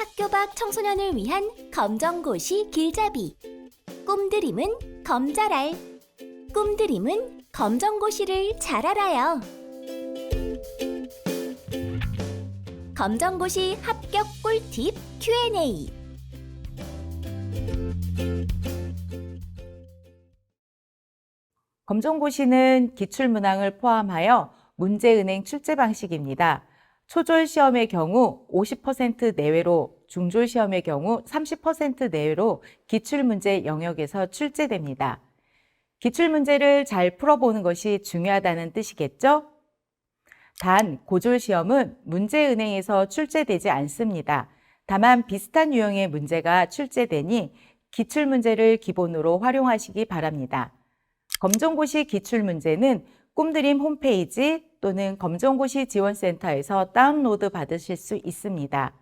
학교 밖 청소년을 위한 검정고시 길잡이. 꿈드림은 검잘알 꿈드림은 검정고시를 잘 알아요. 검정고시 합격 꿀팁 Q&A. 검정고시는 기출문항을 포함하여 문제은행 출제 방식입니다. 초졸 시험의 경우 50% 내외로, 중졸 시험의 경우 30% 내외로 기출문제 영역에서 출제됩니다. 기출문제를 잘 풀어보는 것이 중요하다는 뜻이겠죠? 단, 고졸 시험은 문제은행에서 출제되지 않습니다. 다만 비슷한 유형의 문제가 출제되니 기출문제를 기본으로 활용하시기 바랍니다. 검정고시 기출문제는 꿈드림 홈페이지 또는 검정고시 지원센터에서 다운로드 받으실 수 있습니다.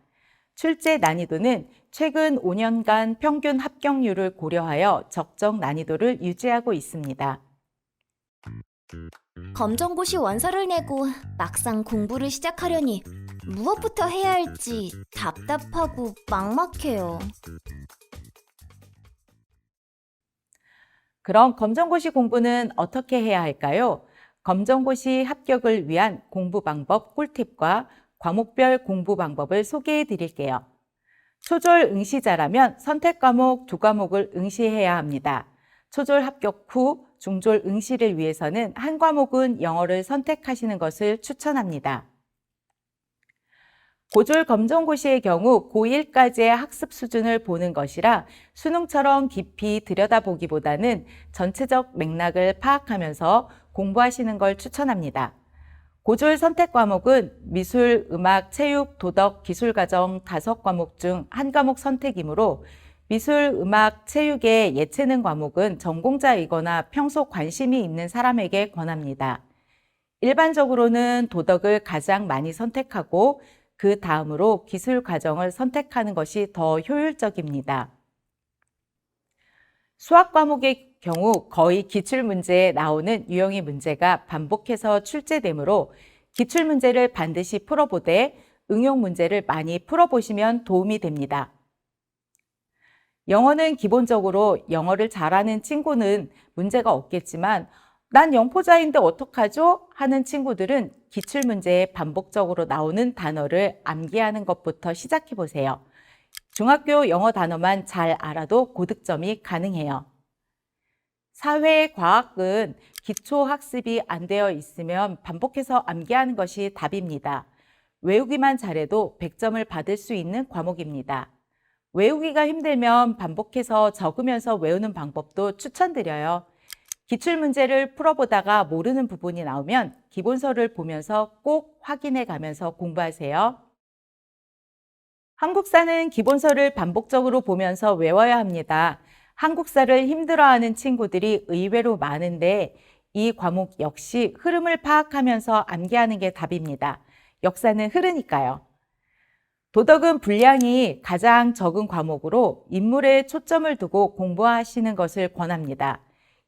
출제 난이도는 최근 5년간 평균 합격률을 고려하여 적정 난이도를 유지하고 있습니다. 검정고시 원서를 내고 막상 공부를 시작하려니 무엇부터 해야 할지 답답하고 막막해요. 그럼 검정고시 공부는 어떻게 해야 할까요? 검정고시 합격을 위한 공부 방법 꿀팁과 과목별 공부 방법을 소개해 드릴게요. 초졸 응시자라면 선택 과목 두 과목을 응시해야 합니다. 초졸 합격 후 중졸 응시를 위해서는 한 과목은 영어를 선택하시는 것을 추천합니다. 고졸 검정고시의 경우 고1까지의 학습 수준을 보는 것이라 수능처럼 깊이 들여다보기보다는 전체적 맥락을 파악하면서 공부하시는 걸 추천합니다. 고졸 선택 과목은 미술, 음악, 체육, 도덕, 기술 과정 다섯 과목 중 한 과목 선택이므로 미술, 음악, 체육의 예체능 과목은 전공자이거나 평소 관심이 있는 사람에게 권합니다. 일반적으로는 도덕을 가장 많이 선택하고 그 다음으로 기술 과정을 선택하는 것이 더 효율적입니다. 수학 과목의 경우 거의 기출 문제에 나오는 유형의 문제가 반복해서 출제되므로 기출 문제를 반드시 풀어보되 응용 문제를 많이 풀어보시면 도움이 됩니다. 영어는 기본적으로 영어를 잘하는 친구는 문제가 없겠지만 난 영포자인데 어떡하죠? 하는 친구들은 기출 문제에 반복적으로 나오는 단어를 암기하는 것부터 시작해 보세요. 중학교 영어 단어만 잘 알아도 고득점이 가능해요. 사회과학은 기초 학습이 안 되어 있으면 반복해서 암기하는 것이 답입니다. 외우기만 잘해도 100점을 받을 수 있는 과목입니다. 외우기가 힘들면 반복해서 적으면서 외우는 방법도 추천드려요. 기출문제를 풀어보다가 모르는 부분이 나오면 기본서를 보면서 꼭 확인해 가면서 공부하세요. 한국사는 기본서를 반복적으로 보면서 외워야 합니다. 한국사를 힘들어하는 친구들이 의외로 많은데 이 과목 역시 흐름을 파악하면서 암기하는 게 답입니다. 역사는 흐르니까요. 도덕은 분량이 가장 적은 과목으로 인물에 초점을 두고 공부하시는 것을 권합니다.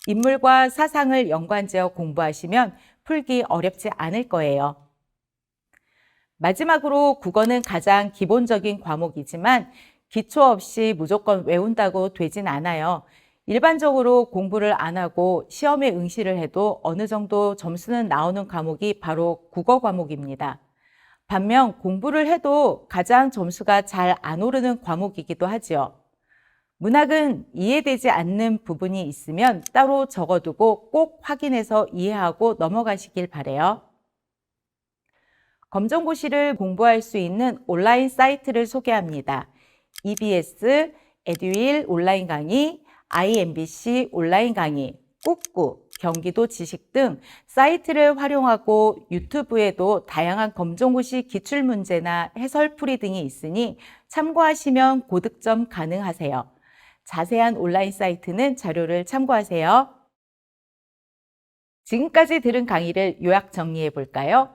인물과 사상을 연관지어 공부하시면 풀기 어렵지 않을 거예요. 마지막으로 국어는 가장 기본적인 과목이지만 기초 없이 무조건 외운다고 되진 않아요. 일반적으로 공부를 안 하고 시험에 응시를 해도 어느 정도 점수는 나오는 과목이 바로 국어 과목입니다. 반면 공부를 해도 가장 점수가 잘 안 오르는 과목이기도 하지요. 문학은 이해되지 않는 부분이 있으면 따로 적어두고 꼭 확인해서 이해하고 넘어가시길 바래요. 검정고시를 공부할 수 있는 온라인 사이트를 소개합니다. EBS, 에듀윌 온라인 강의, IMBC 온라인 강의, 꾹꾹, 경기도 지식 등 사이트를 활용하고 유튜브에도 다양한 검정고시 기출 문제나 해설풀이 등이 있으니 참고하시면 고득점 가능하세요. 자세한 온라인 사이트는 자료를 참고하세요. 지금까지 들은 강의를 요약 정리해 볼까요?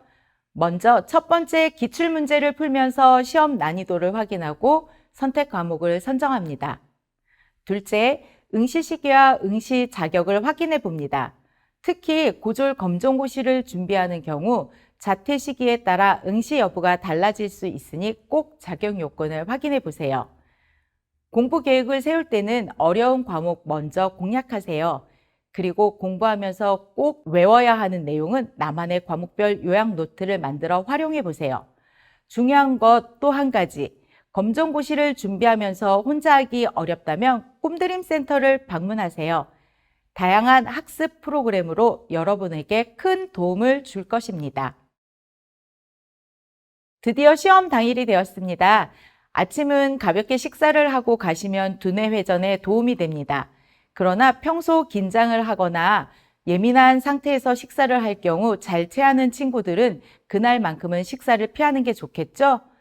먼저 첫 번째 기출 문제를 풀면서 시험 난이도를 확인하고 선택 과목을 선정합니다. 둘째, 응시 시기와 응시 자격을 확인해 봅니다. 특히 고졸 검정고시를 준비하는 경우 자퇴 시기에 따라 응시 여부가 달라질 수 있으니 꼭 자격 요건을 확인해 보세요. 공부 계획을 세울 때는 어려운 과목 먼저 공략하세요. 그리고 공부하면서 꼭 외워야 하는 내용은 나만의 과목별 요약 노트를 만들어 활용해 보세요. 중요한 것 또 한 가지. 검정고시를 준비하면서 혼자 하기 어렵다면 꿈드림 센터를 방문하세요. 다양한 학습 프로그램으로 여러분에게 큰 도움을 줄 것입니다. 드디어 시험 당일이 되었습니다. 아침은 가볍게 식사를 하고 가시면 두뇌 회전에 도움이 됩니다. 그러나 평소 긴장을 하거나 예민한 상태에서 식사를 할 경우 잘 체하는 친구들은 그날만큼은 식사를 피하는 게 좋겠죠?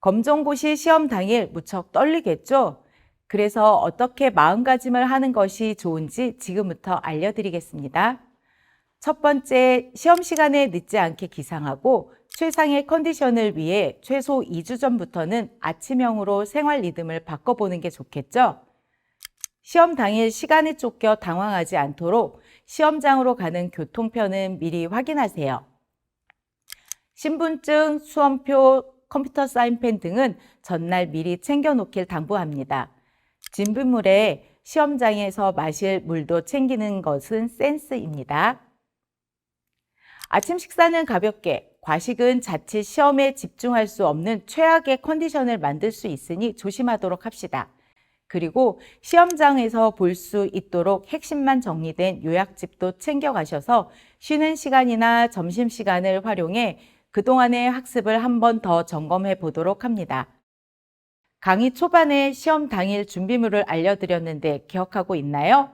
검정고시 시험 당일 무척 떨리겠죠? 그래서 어떻게 마음가짐을 하는 것이 좋은지 지금부터 알려드리겠습니다. 첫 번째, 시험 시간에 늦지 않게 기상하고 최상의 컨디션을 위해 최소 2주 전부터는 아침형으로 생활 리듬을 바꿔보는 게 좋겠죠? 시험 당일 시간에 쫓겨 당황하지 않도록 시험장으로 가는 교통편은 미리 확인하세요. 신분증, 수험표, 컴퓨터 사인펜 등은 전날 미리 챙겨 놓길 당부합니다. 진부물에 시험장에서 마실 물도 챙기는 것은 센스입니다. 아침 식사는 가볍게, 과식은 자칫 시험에 집중할 수 없는 최악의 컨디션을 만들 수 있으니 조심하도록 합시다. 그리고 시험장에서 볼 수 있도록 핵심만 정리된 요약집도 챙겨가셔서 쉬는 시간이나 점심시간을 활용해 그동안의 학습을 한 번 더 점검해 보도록 합니다. 강의 초반에 시험 당일 준비물을 알려드렸는데 기억하고 있나요?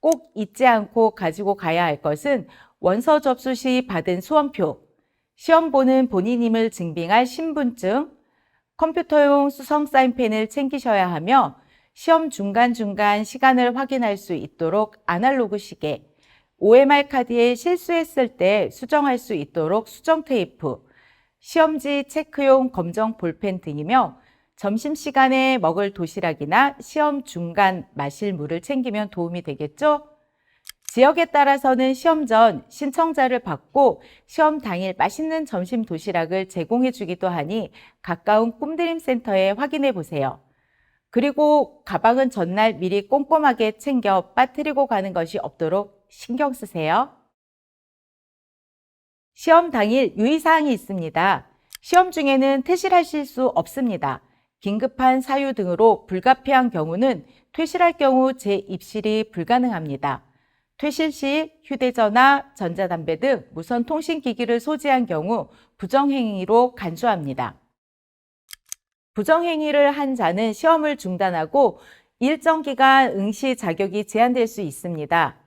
꼭 잊지 않고 가지고 가야 할 것은 원서 접수 시 받은 수험표, 시험 보는 본인임을 증빙할 신분증, 컴퓨터용 수성 사인펜을 챙기셔야 하며 시험 중간중간 시간을 확인할 수 있도록 아날로그 시계, OMR 카드에 실수했을 때 수정할 수 있도록 수정 테이프, 시험지 체크용 검정 볼펜 등이며 점심시간에 먹을 도시락이나 시험 중간 마실 물을 챙기면 도움이 되겠죠? 지역에 따라서는 시험 전 신청자를 받고 시험 당일 맛있는 점심 도시락을 제공해 주기도 하니 가까운 꿈드림 센터에 확인해 보세요. 그리고 가방은 전날 미리 꼼꼼하게 챙겨 빠뜨리고 가는 것이 없도록 신경 쓰세요. 시험 당일 유의사항이 있습니다. 시험 중에는 퇴실하실 수 없습니다. 긴급한 사유 등으로 불가피한 경우는 퇴실할 경우 재입실이 불가능합니다. 퇴실 시 휴대전화, 전자담배 등 무선 통신기기를 소지한 경우 부정행위로 간주합니다. 부정행위를 한 자는 시험을 중단하고 일정 기간 응시 자격이 제한될 수 있습니다.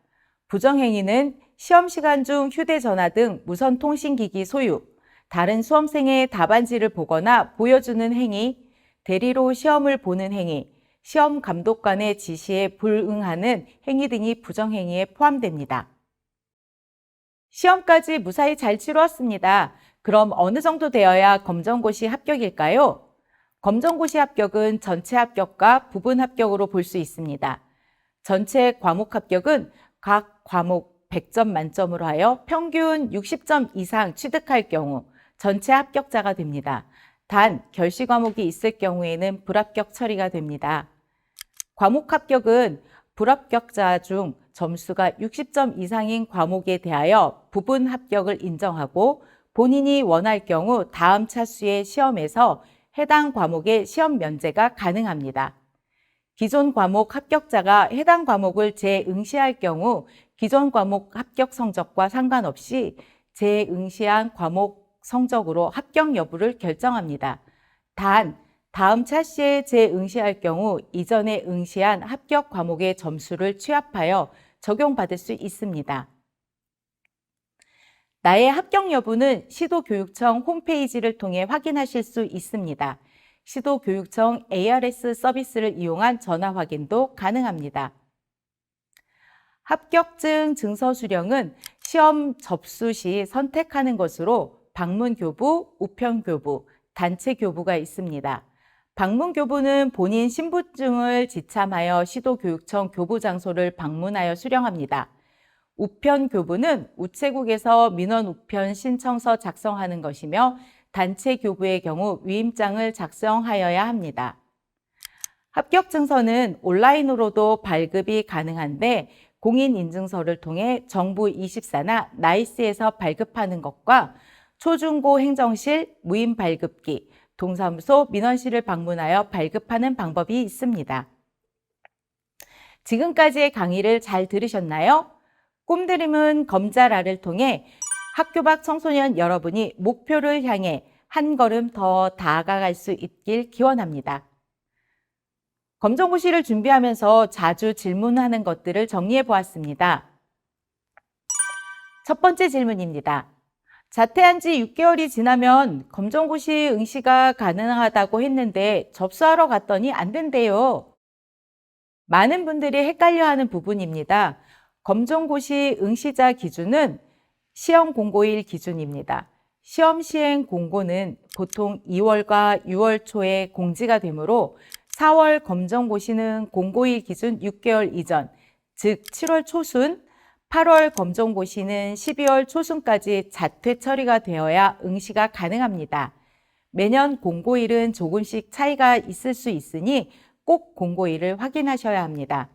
부정행위는 시험 시간 중 휴대전화 등 무선 통신기기 소유, 다른 수험생의 답안지를 보거나 보여주는 행위, 대리로 시험을 보는 행위, 시험 감독관의 지시에 불응하는 행위 등이 부정행위에 포함됩니다. 시험까지 무사히 잘 치루었습니다. 그럼 어느 정도 되어야 검정고시 합격일까요? 검정고시 합격은 전체 합격과 부분 합격으로 볼 수 있습니다. 전체 과목 합격은 각 과목 100점 만점으로 하여 평균 60점 이상 취득할 경우 전체 합격자가 됩니다. 단 결시 과목이 있을 경우에는 불합격 처리가 됩니다. 과목 합격은 불합격자 중 점수가 60점 이상인 과목에 대하여 부분 합격을 인정하고 본인이 원할 경우 다음 차수의 시험에서 해당 과목의 시험 면제가 가능합니다. 기존 과목 합격자가 해당 과목을 재응시할 경우 기존 과목 합격 성적과 상관없이 재응시한 과목 성적으로 합격 여부를 결정합니다. 단, 다음 차시에 재응시할 경우 이전에 응시한 합격 과목의 점수를 취합하여 적용받을 수 있습니다. 나의 합격 여부는 시도교육청 홈페이지를 통해 확인하실 수 있습니다. 시도교육청 ARS 서비스를 이용한 전화 확인도 가능합니다. 합격증 증서 수령은 시험 접수 시 선택하는 것으로 방문교부, 우편교부, 단체교부가 있습니다. 방문교부는 본인 신분증을 지참하여 시도교육청 교부 장소를 방문하여 수령합니다. 우편 교부는 우체국에서 민원 우편 신청서 작성하는 것이며 단체 교부의 경우 위임장을 작성하여야 합니다. 합격 증서는 온라인으로도 발급이 가능한데 공인인증서를 통해 정부 24나 나이스에서 발급하는 것과 초중고 행정실 무인 발급기, 동사무소 민원실을 방문하여 발급하는 방법이 있습니다. 지금까지의 강의를 잘 들으셨나요? 꿈드림은 검자라를 통해 학교 밖 청소년 여러분이 목표를 향해 한 걸음 더 다가갈 수 있길 기원합니다. 검정고시를 준비하면서 자주 질문하는 것들을 정리해 보았습니다. 첫 번째 질문입니다. 자퇴한 지 6개월이 지나면 검정고시 응시가 가능하다고 했는데 접수하러 갔더니 안 된대요. 많은 분들이 헷갈려 하는 부분입니다. 검정고시 응시자 기준은 시험 공고일 기준입니다. 시험 시행 공고는 보통 2월과 6월 초에 공지가 되므로 4월 검정고시는 공고일 기준 6개월 이전, 즉 7월 초순, 8월 검정고시는 12월 초순까지 자퇴 처리가 되어야 응시가 가능합니다. 매년 공고일은 조금씩 차이가 있을 수 있으니 꼭 공고일을 확인하셔야 합니다.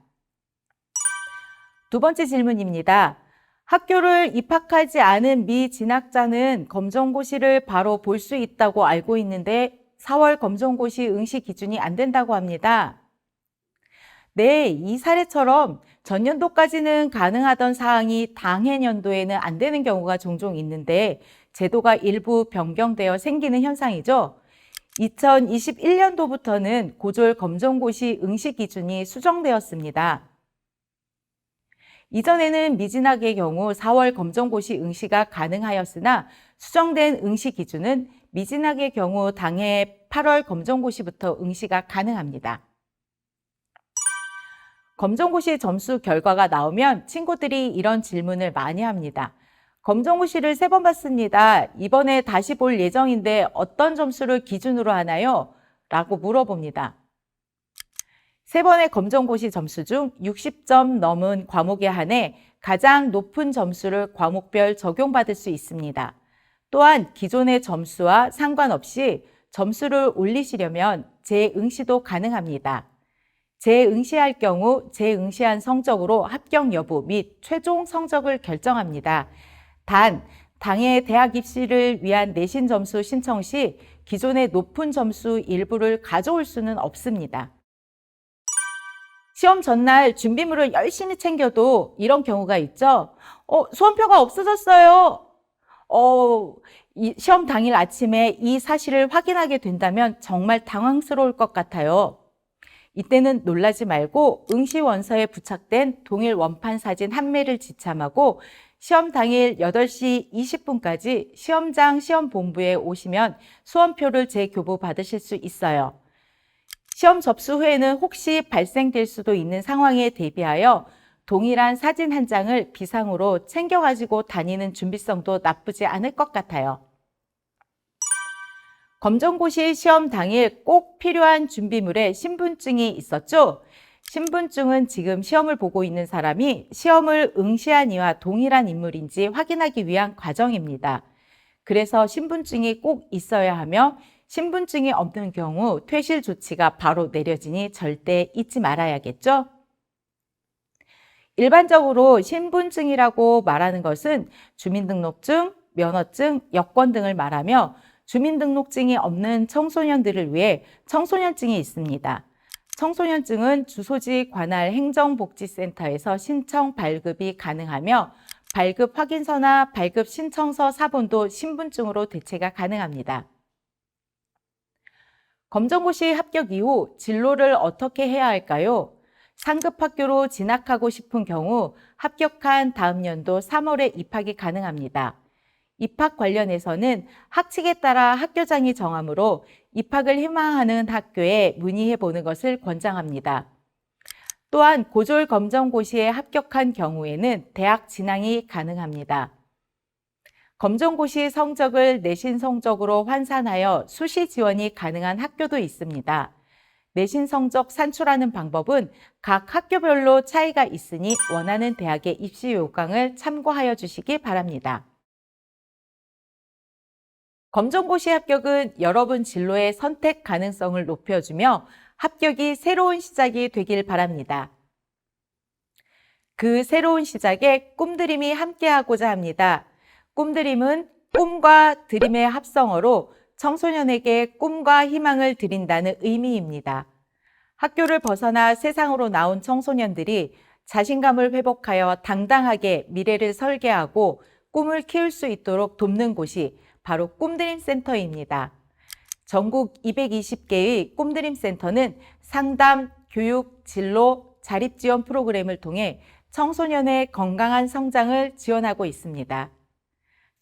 두 번째 질문입니다. 학교를 입학하지 않은 미 진학자는 검정고시를 바로 볼 수 있다고 알고 있는데 4월 검정고시 응시 기준이 안 된다고 합니다. 네, 이 사례처럼 전년도까지는 가능하던 사항이 당해년도에는 안 되는 경우가 종종 있는데 제도가 일부 변경되어 생기는 현상이죠. 2021년도부터는 고졸 검정고시 응시 기준이 수정되었습니다. 이전에는 미진학의 경우 4월 검정고시 응시가 가능하였으나 수정된 응시 기준은 미진학의 경우 당해 8월 검정고시부터 응시가 가능합니다. 검정고시 점수 결과가 나오면 친구들이 이런 질문을 많이 합니다. 검정고시를 세 번 봤습니다. 이번에 다시 볼 예정인데 어떤 점수를 기준으로 하나요? 라고 물어봅니다. 세 번의 검정고시 점수 중 60점 넘은 과목에 한해 가장 높은 점수를 과목별 적용받을 수 있습니다. 또한 기존의 점수와 상관없이 점수를 올리시려면 재응시도 가능합니다. 재응시할 경우 재응시한 성적으로 합격 여부 및 최종 성적을 결정합니다. 단, 당해 대학 입시를 위한 내신 점수 신청 시 기존의 높은 점수 일부를 가져올 수는 없습니다. 시험 전날 준비물을 열심히 챙겨도 이런 경우가 있죠. 어, 수험표가 없어졌어요. 어, 이 시험 당일 아침에 이 사실을 확인하게 된다면 정말 당황스러울 것 같아요. 이때는 놀라지 말고 응시 원서에 부착된 동일 원판 사진 한 매를 지참하고 시험 당일 8시 20분까지 시험장 시험 본부에 오시면 수험표를 재교부 받으실 수 있어요. 시험 접수 후에는 혹시 발생될 수도 있는 상황에 대비하여 동일한 사진 한 장을 비상으로 챙겨가지고 다니는 준비성도 나쁘지 않을 것 같아요. 검정고시 시험 당일 꼭 필요한 준비물에 신분증이 있었죠? 신분증은 지금 시험을 보고 있는 사람이 시험을 응시한 이와 동일한 인물인지 확인하기 위한 과정입니다. 그래서 신분증이 꼭 있어야 하며 신분증이 없는 경우 퇴실 조치가 바로 내려지니 절대 잊지 말아야겠죠? 일반적으로 신분증이라고 말하는 것은 주민등록증, 면허증, 여권 등을 말하며 주민등록증이 없는 청소년들을 위해 청소년증이 있습니다. 청소년증은 주소지 관할 행정복지센터에서 신청 발급이 가능하며 발급 확인서나 발급 신청서 사본도 신분증으로 대체가 가능합니다. 검정고시 합격 이후 진로를 어떻게 해야 할까요? 상급 학교로 진학하고 싶은 경우 합격한 다음 연도 3월에 입학이 가능합니다. 입학 관련해서는 학칙에 따라 학교장이 정하므로 입학을 희망하는 학교에 문의해 보는 것을 권장합니다. 또한 고졸 검정고시에 합격한 경우에는 대학 진학이 가능합니다. 검정고시 성적을 내신 성적으로 환산하여 수시 지원이 가능한 학교도 있습니다. 내신 성적 산출하는 방법은 각 학교별로 차이가 있으니 원하는 대학의 입시 요강을 참고하여 주시기 바랍니다. 검정고시 합격은 여러분 진로의 선택 가능성을 높여주며 합격이 새로운 시작이 되길 바랍니다. 그 새로운 시작에 꿈드림이 함께하고자 합니다. 꿈드림은 꿈과 드림의 합성어로 청소년에게 꿈과 희망을 드린다는 의미입니다. 학교를 벗어나 세상으로 나온 청소년들이 자신감을 회복하여 당당하게 미래를 설계하고 꿈을 키울 수 있도록 돕는 곳이 바로 꿈드림 센터입니다. 전국 220개의 꿈드림 센터는 상담, 교육, 진로, 자립 지원 프로그램을 통해 청소년의 건강한 성장을 지원하고 있습니다.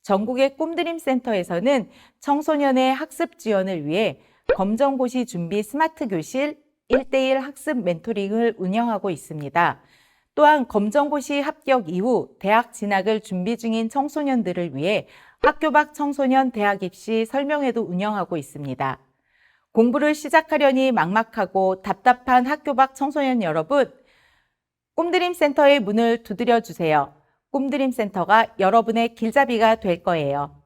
전국의 꿈드림 센터에서는 청소년의 학습 지원을 위해 검정고시 준비 스마트 교실 1대1 학습 멘토링을 운영하고 있습니다. 또한 검정고시 합격 이후 대학 진학을 준비 중인 청소년들을 위해 학교 밖 청소년 대학 입시 설명회도 운영하고 있습니다. 공부를 시작하려니 막막하고 답답한 학교 밖 청소년 여러분, 꿈드림 센터의 문을 두드려 주세요. 꿈드림 센터가 여러분의 길잡이가 될 거예요.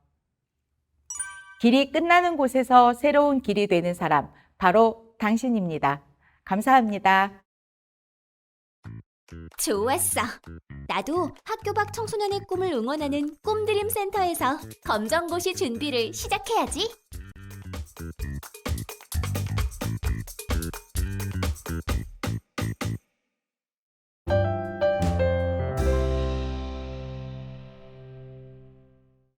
길이 끝나는 곳에서 새로운 길이 되는 사람, 바로 당신입니다. 감사합니다. 좋았어. 나도 학교 밖 청소년의 꿈을 응원하는 꿈드림 센터에서 검정고시 준비를 시작해야지.